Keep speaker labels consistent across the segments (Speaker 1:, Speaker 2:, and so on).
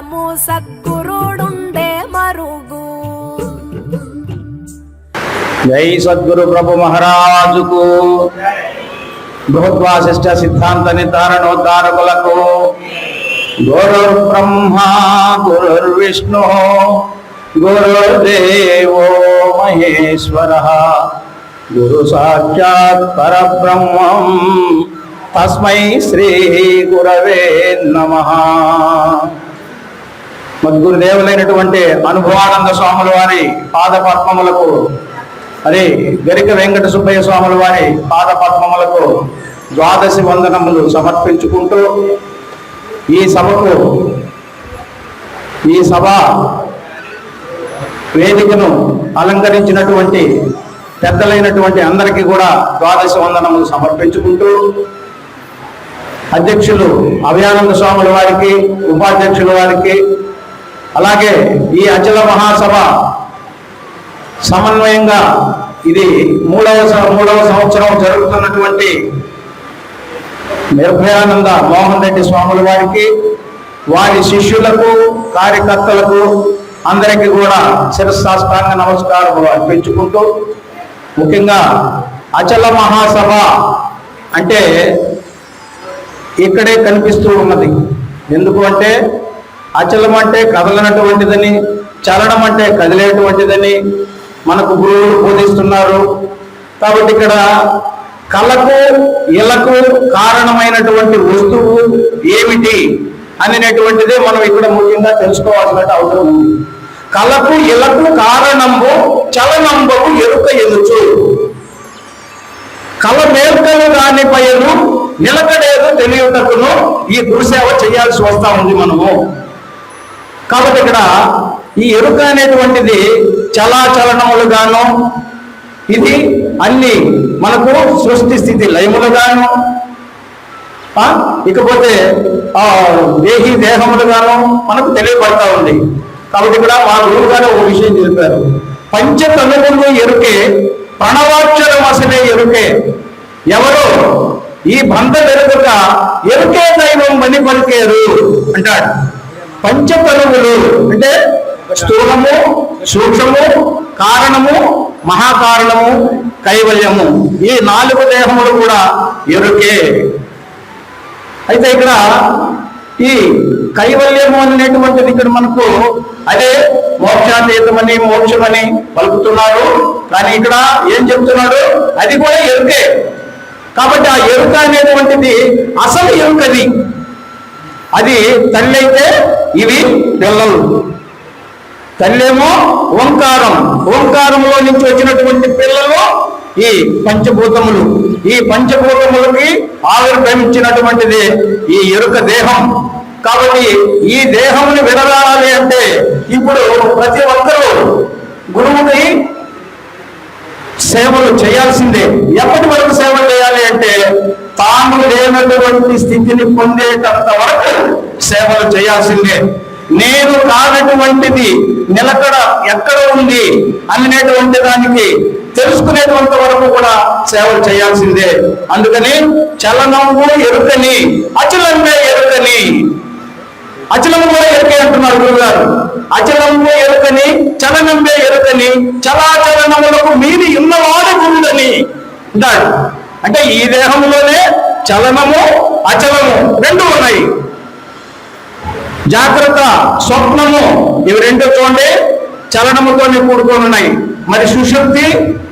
Speaker 1: కాలము సద్గురుడుండే మరుగు
Speaker 2: జై సద్గురు ప్రభు మహారాజుకు బృహద్వాసిష్ట సిద్ధాంత నిర్ధారణోద్ధారకులకు గురుర్ బ్రహ్మ గురుర్ విష్ణు గురుర్దేవో మహేశ్వర గురు సాక్షాత్ పరబ్రహ్మం తస్మై శ్రీ గురవే నమ మద్గురుదేవులైనటువంటి అనుభవానంద స్వాముల వారి పాద పద్మములకు అరే గరిక వెంకట సుబ్బయ్య స్వాముల వారి పాద పద్మములకు ద్వాదశి వందనములు సమర్పించుకుంటూ ఈ సభకు ఈ సభ వేదికను అలంకరించినటువంటి పెద్దలైనటువంటి అందరికీ కూడా ద్వాదశ వందనములు సమర్పించుకుంటూ అధ్యక్షులు అభయానంద స్వాముల వారికి ఉపాధ్యక్షుల వారికి అలాగే ఈ అచల మహాసభ సమన్వయంగా ఇది మూడవ మూడవ సంవత్సరం జరుగుతున్నటువంటి నిర్భయానంద మోహన్ రెడ్డి స్వాముల వారికి వారి శిష్యులకు కార్యకర్తలకు అందరికీ కూడా శిరస్సాష్టాంగ నమస్కారం అర్పించుకుంటూ ముఖ్యంగా అచల మహాసభ అంటే ఇక్కడే కనిపిస్తూ ఉన్నది ఎందుకు అంటే అచలం అంటే కదలనటువంటిదని చలనం అంటే కదిలేటువంటిదని మనకు గురువులు బోధిస్తున్నారు కాబట్టి ఇక్కడ కళకు ఇలకు కారణమైనటువంటి వస్తువు ఏమిటి అనేటువంటిదే మనం ఇక్కడ ముఖ్యంగా తెలుసుకోవాల్సిన అవసరం ఉంది కళకు ఇలకు కారణము చలనంబము ఎరుక ఎదుచు కళ మేల్కలు దాని పయలు నిలకడేదో తెలియటకును ఈ గురుసేవ చేయాల్సి వస్తా ఉంది మనము కాబట్టి ఇక్కడ ఈ ఎరుక అనేటువంటిది గాను ఇది అన్ని మనకు సృష్టి స్థితి గాను ఇకపోతే దేహి గాను మనకు తెలియబడతా ఉంది కాబట్టి ఇక్కడ మా గురువు గారు ఒక విషయం చెప్పారు పంచతనుగులు ఎరుకే ప్రణవాక్షరం అసలే ఎరుకే ఎవరు ఈ బంధ వెనుక ఎరుకే దైవం మని పలికేరు అంటాడు పంచతనములు అంటే స్థూలము సూక్ష్మము కారణము మహాకారణము కైవల్యము ఈ నాలుగు దేహములు కూడా ఎరుకే అయితే ఇక్కడ ఈ కైవల్యము అనేటువంటిది ఇక్కడ మనకు అదే మోక్షాతీతమని మోక్షమని పలుకుతున్నాడు కానీ ఇక్కడ ఏం చెప్తున్నాడు అది కూడా ఎరుకే కాబట్టి ఆ ఎరుక అనేటువంటిది అసలు ఎరుకది అది తల్లి అయితే ఇవి పిల్లలు తల్లేమో ఓంకారం ఓంకారంలో నుంచి వచ్చినటువంటి పిల్లలు ఈ పంచభూతములు ఈ పంచభూతములకి ఆవిర్భవించినటువంటిది ఈ ఎరుక దేహం కాబట్టి ఈ దేహముని విడదాలి అంటే ఇప్పుడు ప్రతి ఒక్కరూ గురువుని సేవలు చేయాల్సిందే ఎప్పటి వరకు సేవలు చేయాలి అంటే తాను లేనటువంటి స్థితిని పొందేటంత వరకు సేవలు చేయాల్సిందే నేను కానటువంటిది నిలకడ ఎక్కడ ఉంది అనేటువంటి దానికి తెలుసుకునేటువంటి వరకు కూడా సేవలు చేయాల్సిందే అందుకని చలనము ఎరుకని అచలంగా ఎరుకని అచలం కూడా ఎరుకే అంటున్నారు గారు అచలంలో ఎరుకని చలనంబే ఎరుకని చలాచలనములకు మీరు ఇన్నవాడు ఉందని దాని అంటే ఈ దేహంలోనే చలనము అచలము రెండు ఉన్నాయి జాగ్రత్త స్వప్నము ఇవి రెండు చూడండి చలనముతోనే కూడుకొని ఉన్నాయి మరి సుశక్తి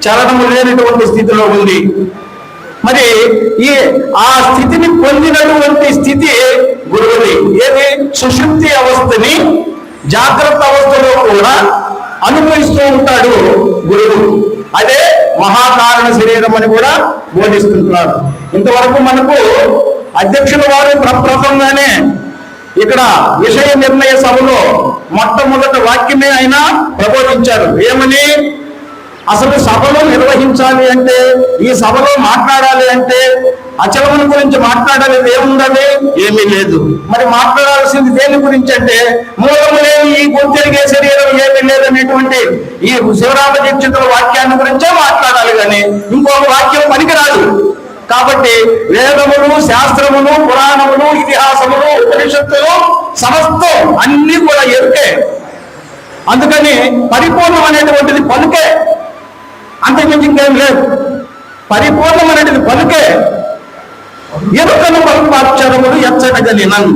Speaker 2: చలనము లేనటువంటి స్థితిలో ఉంది మరి ఈ ఆ స్థితిని పొందినటువంటి స్థితి గురువుది ఏది సుశుద్ధి అవస్థని జాగ్రత్త అవస్థలో కూడా అనుభవిస్తూ ఉంటాడు గురువు అదే మహాకారణ శరీరం అని కూడా బోధిస్తున్నారు ఇంతవరకు మనకు అధ్యక్షుల వారు ప్రప్రథంగానే ఇక్కడ విషయ నిర్ణయ సభలో మొట్టమొదటి వాక్యమే ఆయన ప్రబోధించారు ఏమని అసలు సభలో నిర్వహించాలి అంటే ఈ సభలో మాట్లాడాలి అంటే అచలముని గురించి మాట్లాడలేదు ఏముందండి ఏమీ లేదు మరి మాట్లాడాల్సింది దేని గురించి అంటే మూలము లేని ఈ గుర్తెరిగే శరీరం ఏమీ లేదనేటువంటి ఈ శివరామ దీక్షితుల వాక్యాన్ని గురించే మాట్లాడాలి కానీ ఇంకొక వాక్యం పనికిరాదు కాబట్టి వేదములు శాస్త్రములు పురాణములు ఇతిహాసములు ఉపనిషత్తులు సమస్తం అన్ని కూడా ఎరుకే అందుకని పరిపూర్ణం అనేటువంటిది పలుకే అంతకుమించి ఇంకేం లేదు పరిపూర్ణం అనేది పలుకే ఎరుకను పరుపాక్షరములు ఎచ్చటగలినన్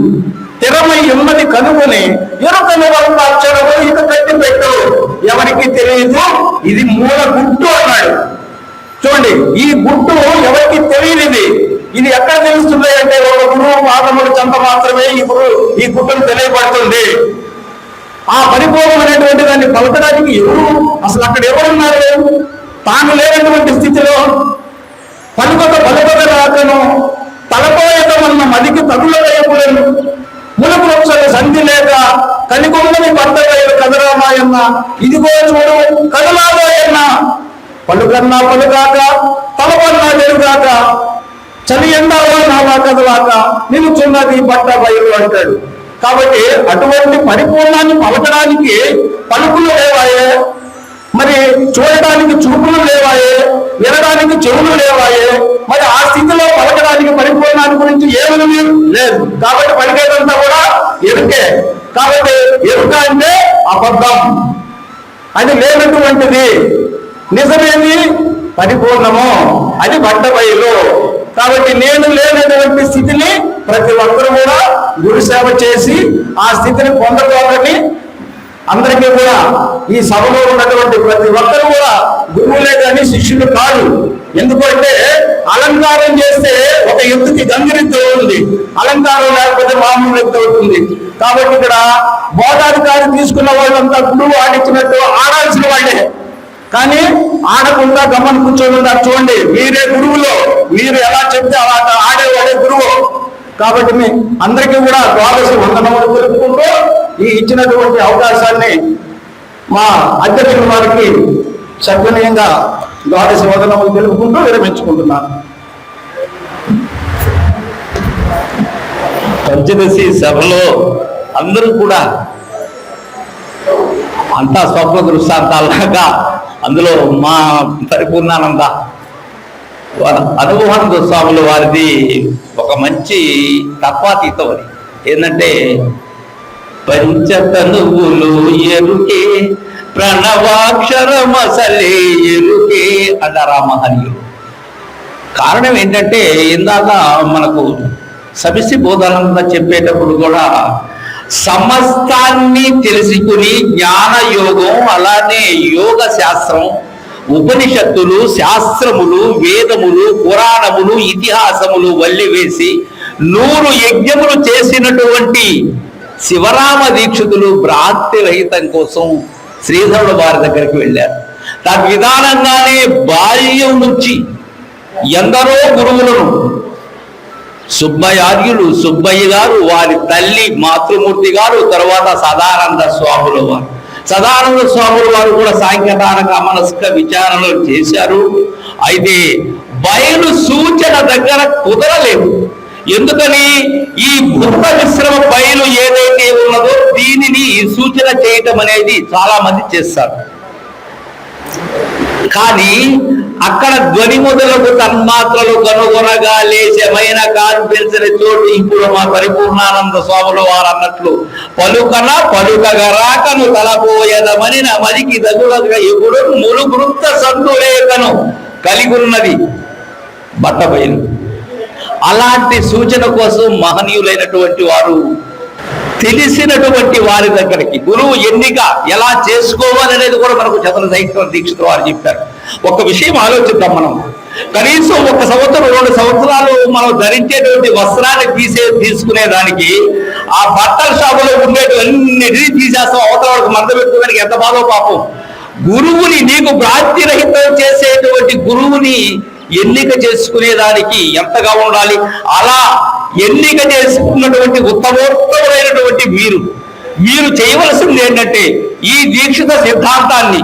Speaker 2: స్థిరమై ఎమ్మని కనుగొని ఎరుకను పరుపాక్షరములు ఇక కట్టి పెట్టవు ఎవరికి తెలియదు ఇది మూల గుట్టు అన్నాడు చూడండి ఈ గుట్టు ఎవరికి తెలియనిది ఇది ఎక్కడ తెలుస్తుంది అంటే ఒక గురువు పాదముడు చెంత మాత్రమే ఇప్పుడు ఈ గుట్టను తెలియబడుతుంది ఆ పరిపూర్ణం అనేటువంటి దాన్ని పలకడానికి ఎవరు అసలు అక్కడ ఎవరున్నారు తాను లేనటువంటి స్థితిలో పలుకొక పలుకొక రాకను తలపోయటమన్న మదికి తగుల వేయకూడదు ములపురొచ్చల సంధి లేక కలిగొన్నది పండగలు కదరామాయన్న ఇదిగో చూడు కదలామాయన్న పలుకన్నా పలుకాక తలపన్నా తెలుగాక చలి ఎండాలో నాలా కదలాక నిలుచున్నది బట్ట బయలు అంటాడు కాబట్టి అటువంటి పరిపూర్ణాన్ని పలకడానికి పలుకులు లేవాయే మరి చూడటానికి చూపులు లేవాయే వినడానికి చెవులు లేవాయే కాబట్టి ఎరుక అంటే అబద్ధం అది లేనటువంటిది నిజమేది పరిపూర్ణము అది బట్టబయలు కాబట్టి నేను లేనటువంటి స్థితిని ప్రతి ఒక్కరు కూడా గురుసేవ చేసి ఆ స్థితిని పొందకూడని అందరికీ కూడా ఈ సభలో ఉన్నటువంటి ప్రతి ఒక్కరు కూడా గురువులే కానీ శిష్యులు కాదు ఎందుకంటే అలంకారం చేస్తే ఒక ఎత్తుకి గంగిరెద్దు అవుతుంది అలంకారం లేకపోతే మామూలు ఎత్తు అవుతుంది కాబట్టి ఇక్కడ బోధాధికారి తీసుకున్న వాళ్ళంతా గురువు ఆడించినట్టు ఆడాల్సిన వాళ్ళే కానీ ఆడకుండా గమని కూర్చొని ఉన్నారు చూడండి మీరే గురువులో మీరు ఎలా చెప్తే అలా ఆడేవాడే గురువు కాబట్టి మీ అందరికీ కూడా ద్వాదశ వందనములు తెలుపుకుంటూ ఈ ఇచ్చినటువంటి అవకాశాన్ని మా అధ్యక్షుల వారికి సద్వినయంగా గాఢ శోధనములు తెలుపుకుంటూ విరమించుకుంటున్నాను పంచదశి సభలో అందరూ కూడా అంతా స్వప్న దృష్టాంతాలాగా అందులో మా పరిపూర్ణానంద అనుభవానంద స్వాముల వారిది ఒక మంచి తత్వాతీతం ఏంటంటే పంచతనువులు ఎరుకే ప్రణవాక్షరమసలేరుకే అన్న అన్నారా మహనీయుడు కారణం ఏంటంటే ఇందాక మనకు సమిసి బోధనంద చెప్పేటప్పుడు కూడా సమస్తాన్ని తెలుసుకుని జ్ఞాన యోగం అలానే యోగ శాస్త్రం ఉపనిషత్తులు శాస్త్రములు వేదములు పురాణములు ఇతిహాసములు వల్లివేసి నూరు యజ్ఞములు చేసినటువంటి శివరామ దీక్షితులు భ్రాంతి రహితం కోసం శ్రీధరుడు వారి దగ్గరికి వెళ్ళారు తద్విధానంగానే బాల్యం నుంచి ఎందరో గురువులను సుబ్బయార్యులు సుబ్బయ్య గారు వారి తల్లి మాతృమూర్తి గారు తర్వాత సదానంద స్వాముల వారు సదానంద స్వాముల వారు కూడా సాంకేతానక మనస్క విచారణలు చేశారు అయితే బయలు సూచన దగ్గర కుదరలేదు ఎందుకని ఈ బుద్ధ మిశ్రమ పైలు ఏదైతే ఉన్నదో దీనిని సూచన చేయటం అనేది చాలా మంది చేస్తారు కానీ అక్కడ ధ్వని మొదలకు తన్మాత్రలు కనుగొనగా కాదు కాన్పించని చోటు ఇప్పుడు మా పరిపూర్ణానంద స్వాములు వారు అన్నట్లు పలుకన రాకను తలపోయదమని మదికి తగులగా ఎప్పుడు ములు వృత్త సంతులేకను కలిగి ఉన్నది బట్ట బయలు అలాంటి సూచన కోసం మహనీయులైనటువంటి వారు తెలిసినటువంటి వారి దగ్గరికి గురువు ఎన్నిక ఎలా చేసుకోవాలి అనేది కూడా మనకు చంద్ర సైతం దీక్షిత వారు చెప్పారు ఒక విషయం ఆలోచిద్దాం మనం కనీసం ఒక సంవత్సరం రెండు సంవత్సరాలు మనం ధరించేటువంటి వస్త్రాన్ని తీసే తీసుకునేదానికి ఆ బట్టల షాపులో ఉండేటివన్నిటినీ తీసేస్తాం అవతల మంద పెట్టుకోవడానికి ఎంత బాధో పాపం గురువుని నీకు భ్రాంతిరహితం చేసేటువంటి గురువుని ఎన్నిక చేసుకునేదానికి ఎంతగా ఉండాలి అలా ఎన్నిక చేసుకున్నటువంటి ఉత్తమోత్తమైనటువంటి మీరు మీరు చేయవలసింది ఏంటంటే ఈ దీక్షిత సిద్ధాంతాన్ని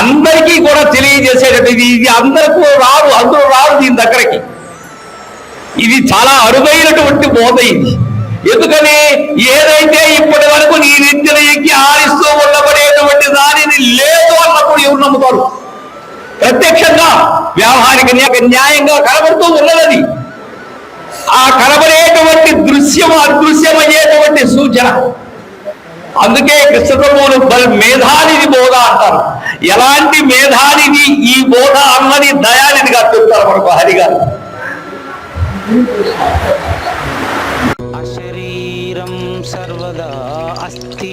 Speaker 2: అందరికీ కూడా తెలియజేసేటట్టు ఇది ఇది అందరికీ రాదు అందరూ రాదు దీని దగ్గరకి ఇది చాలా అరుదైనటువంటి బోధ ఇది ఎందుకని ఏదైతే ఇప్పటి వరకు నీ నిత్యన ఆరిస్తూ ఉండబడే ప్రత్యక్షంగా వ్యవహారిక న్యాయంగా కనబడుతూ ఉన్నది ఆ కనబడేటువంటి దృశ్యం అదృశ్యమయ్యేటువంటి సూచన అందుకే కృష్ణప్రభువులు బల్ మేధానిది బోధ అంటారు ఎలాంటి మేధానిది ఈ బోధ అన్నది దయానిదిగా చెప్తారు మనకు హరిగారు
Speaker 1: అశరీరం సర్వదా అస్తి